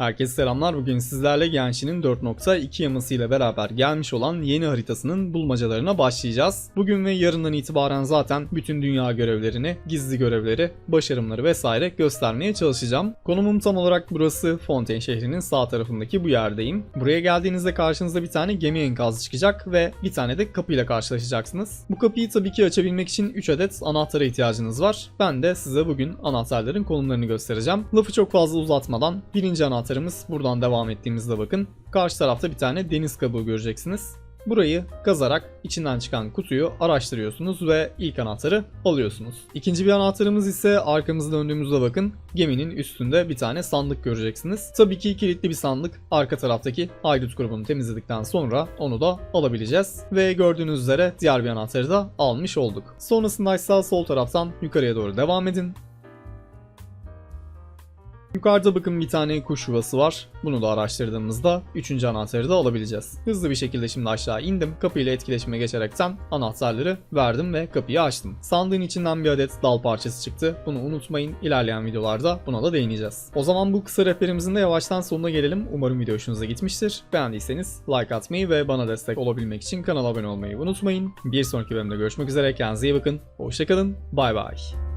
Herkese selamlar. Bugün sizlerle Genshin'in 4.2 yamasıyla beraber gelmiş olan yeni haritasının bulmacalarına başlayacağız. Bugün ve yarından itibaren zaten bütün dünya görevlerini, gizli görevleri, başarımları vesaire göstermeye çalışacağım. Konumum tam olarak burası Fontaine şehrinin sağ tarafındaki bu yerdeyim. Buraya geldiğinizde karşınıza bir tane gemi enkazı çıkacak ve bir tane de kapıyla karşılaşacaksınız. Bu kapıyı tabii ki açabilmek için 3 adet anahtara ihtiyacınız var. Ben de size bugün anahtarların konumlarını göstereceğim. Lafı çok fazla uzatmadan birinci anahtarımız buradan devam ettiğimizde bakın. Karşı tarafta bir tane deniz kabuğu göreceksiniz. Burayı kazarak içinden çıkan kutuyu araştırıyorsunuz ve ilk anahtarı alıyorsunuz. İkinci bir anahtarımız ise arkamızı döndüğümüzde bakın geminin üstünde bir tane sandık göreceksiniz. Tabii ki kilitli bir sandık. Arka taraftaki haydut grubunu temizledikten sonra onu da alabileceğiz. Ve gördüğünüz üzere diğer bir anahtarı da almış olduk. Sonrasında ise sol taraftan yukarıya doğru devam edin. Yukarıda bakın bir tane kuş yuvası var. Bunu da araştırdığımızda 3. anahtarı da alabileceğiz. Hızlı bir şekilde şimdi aşağı indim. Kapıyla etkileşime geçerekten anahtarları verdim ve kapıyı açtım. Sandığın içinden bir adet dal parçası çıktı. Bunu unutmayın. İlerleyen videolarda buna da değineceğiz. O zaman bu kısa rehberimizin de yavaştan sonuna gelelim. Umarım video hoşunuza gitmiştir. Beğendiyseniz like atmayı ve bana destek olabilmek için kanala abone olmayı unutmayın. Bir sonraki bölümde görüşmek üzere. Kendinize iyi bakın. Hoşçakalın. Bay bay.